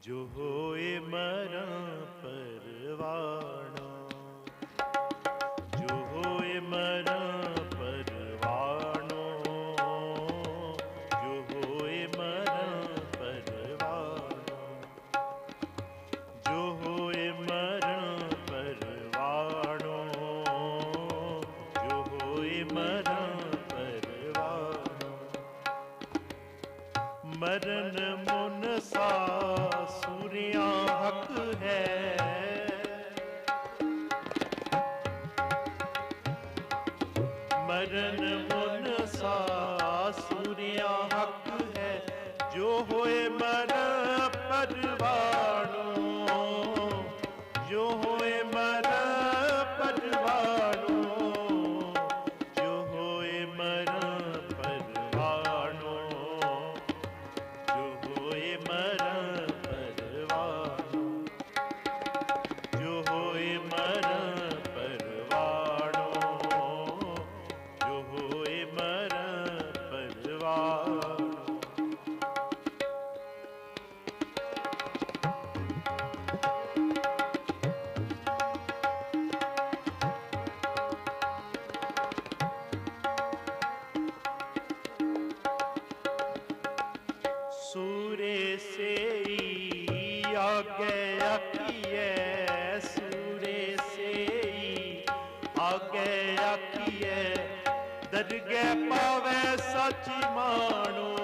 ਜੋ ਹੋਏ ਮਰਾਂ ਪਰਵਾਣਾ ਮਰਨ ਮੁਨ ਸਾ ਸੂਰਿਆ ਹੱਕ ਹੈ। ਜੋ ਹੋਏ ਮਰ ਪਰਵਾਣੋ ਆਗੇ ਆਖੀਐ, ਦਰਗਹਿ ਪਾਵੈ ਸੱਚ ਮਾਣੋ।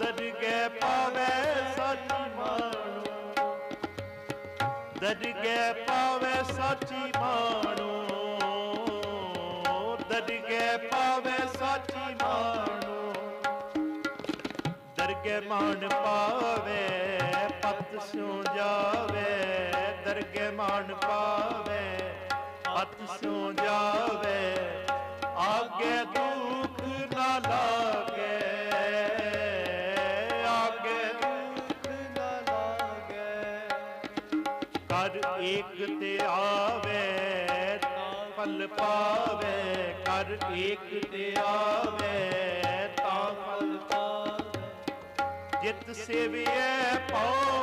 ਦਰਗਹਿ ਪਾਵੈ ਸੱਚ ਮਾਣੋ। ਦਰਗਹਿ ਪਾਵੈ ਸਾਚੀ ਮਾਣੋ। ਦਰਗੇ ਪਾਵੈ ਸਾਚੀ ਮਾਣੋ। ਦਰਗਹਿ ਮਾਨ ਪਾਵੇ, ਪਤ ਸਿਉ ਜਾਵੇ। ਦਰਗਹਿ ਮਾਨ ਪਾਵੇ ਪਤ ਸਿਉ ਜਾਵੇ, ਆਗੇ ਦੁਖ ਨਾ ਲਾਗੇ। ਆਗੇ ਦੁਖ ਨਾ ਲਾਗੇ। ਕਰ ਏਕ ਤੇ ਆਵੇ, ਤਾਂ ਫਲ ਪਾਵੇ। ਕਰ ਏਕ ਤੇ ਆਵੇ, ਤਾਂ ਫਲ ਪਾਵੇ। ਜਿਤ ਸੇਵੀਐ ਪਉ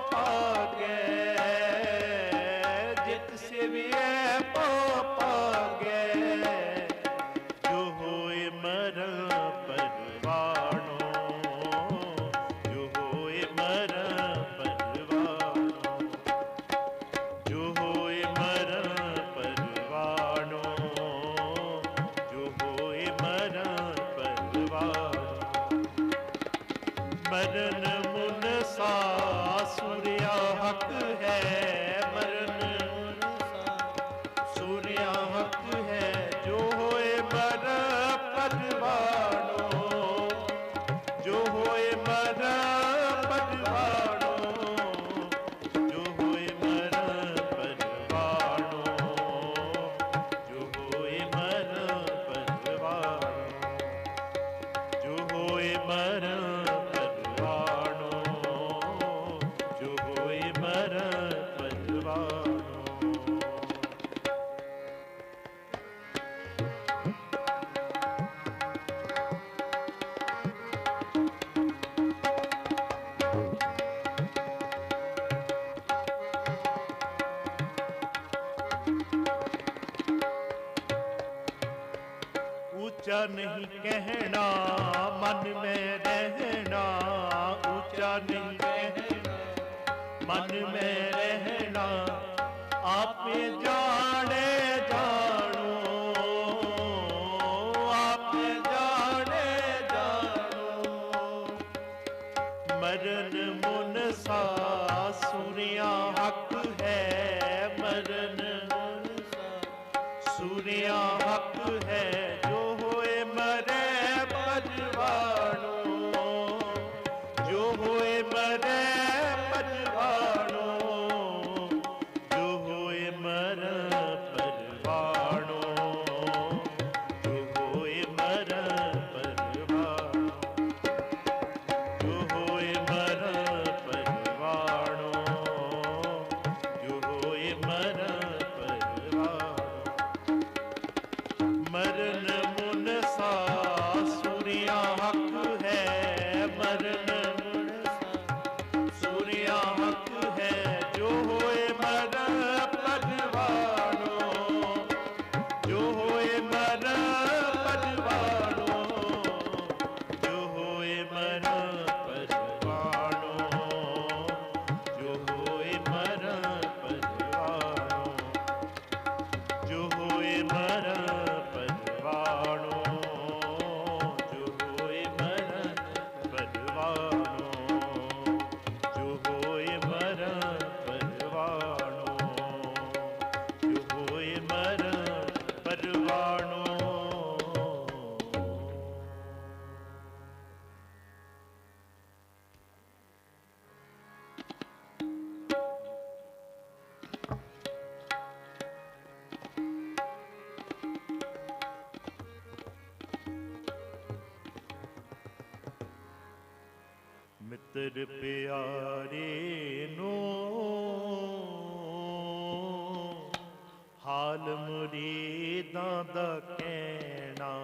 ਮਰਨ ਮੁਨ ਸਾ ਸੂਰਿਆ ਹਕ ਹੈ, ਮਰਨ ਮੁਨ ਸਾ ਸੂਰਿਆ ਹਕ ਹੈ। ਜੋ ਹੋਏ ਮਰ ਪਰਵਾਣੋ ਜੋ ਹੋਏ ਮਰ ਪਰਵਾਣੋ ਜੋ ਉੱਚਾ ਨਹੀਂ ਕਹਿਣਾ ਮਨ ਮੈਂ ਰਹਿਣਾ ਉੱਚਾ ਨਹੀਂ ਕਹਿਣਾ। ਮਨ ਮੈਂ ਰਹਿਣਾ ਆਪੇ ਜਾਣੇ ਮਿੱਤਰ ਪਿਆਰੇ ਨੂੰ। ਹਾਲ ਮੁਰੀਦਾਂ ਦਾ ਕਹਿਣਾ।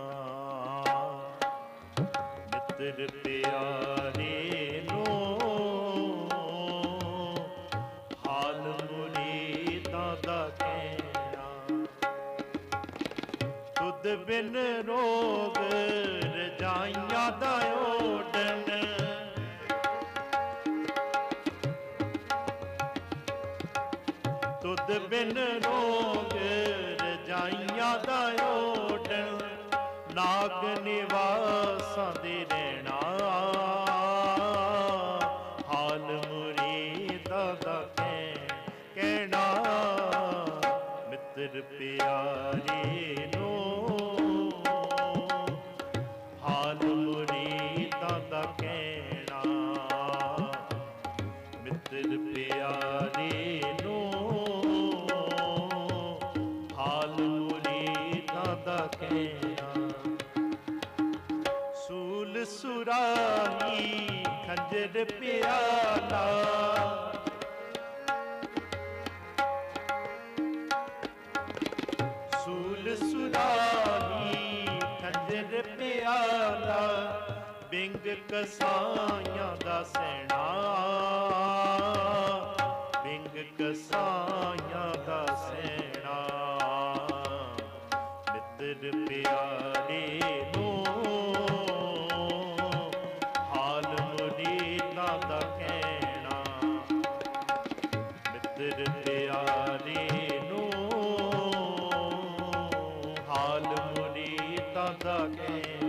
ਮਿੱਤਰ ਪਿਆਰੇ ਨੂੰ। ਹਾਲ ਮੁਰੀਦਾਂ ਦਾ ਕਹਿਣਾ। ਤੁਧ ਬਿਨ ਰੋਗ ਰਜਾਈਆਂ ਦਾ ਤੁਧ ਬਿਨ ਰੋਗ ਰਜਾਈਆਂ ਦਾ ਓਡਨ ਨਾਗ ਨਿਵਾਸਾਂ ਦੇ ਰਹਿਣਾ ਹਾਲ ਮੁਰੀਦਾਂ ਦਾ ਕਹਿਣਾ, ਮਿੱਤਰ ਪਿਆਰੇ ਸੁਰਾਹੀ ਪਿਆਲਾ ਸੂਲ ਸੁਰਾਹੀ ਖੰਜਰ ਪਿਆਲਾ ਬਿੰਗ ਕਸਾਈਆਂ ਦਾ ਸੈਣਾ। ਬਿੰਗ ਕਸਾਂ ਹਾਲ ਮੁਰੀਦਾਂ ਦਾ ਕਹਿਣਾ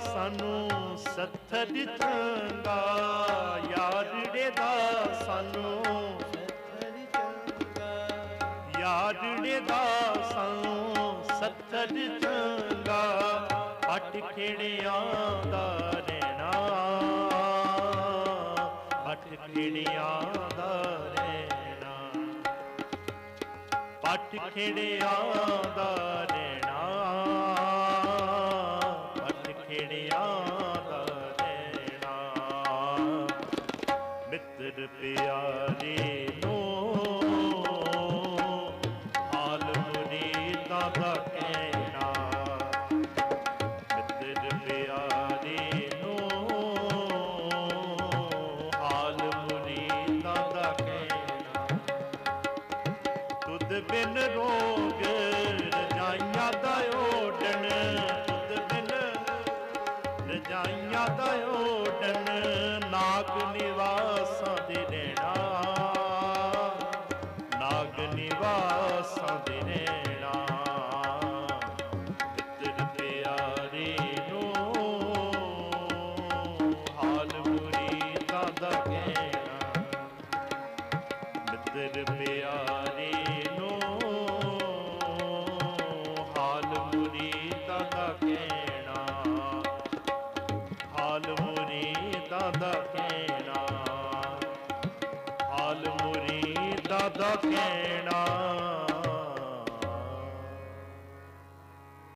ਸਾਨੂੰ ਸੱਥਰ ਚੰਗਾ ਯਾਰੜੇ ਦਾ ਸਾਨੂੰ ਯਾਰੜੇ ਦਾ ਸਾਨੂੰ ਸੱਥਰ ਚੰਗਾ ਪਟ ਖੇੜਿਆਂ ਦਾ ਰਹਿਣਾ। ਪਟ ਖੇੜਿਆਂ ਦਾ ਰਹਿਣਾ। ਪਟ ਖੇੜਿਆਂ ਦਾ ਰਹਿਣਾ। ਤੁਧ ਬਿਨ ਮੁਰੀਦਾਂ ਦਾ ਕਹਿਣਾ ਹਾਲ ਮੁਰੀਦਾਂ ਦਾ ਕਹਿਣਾ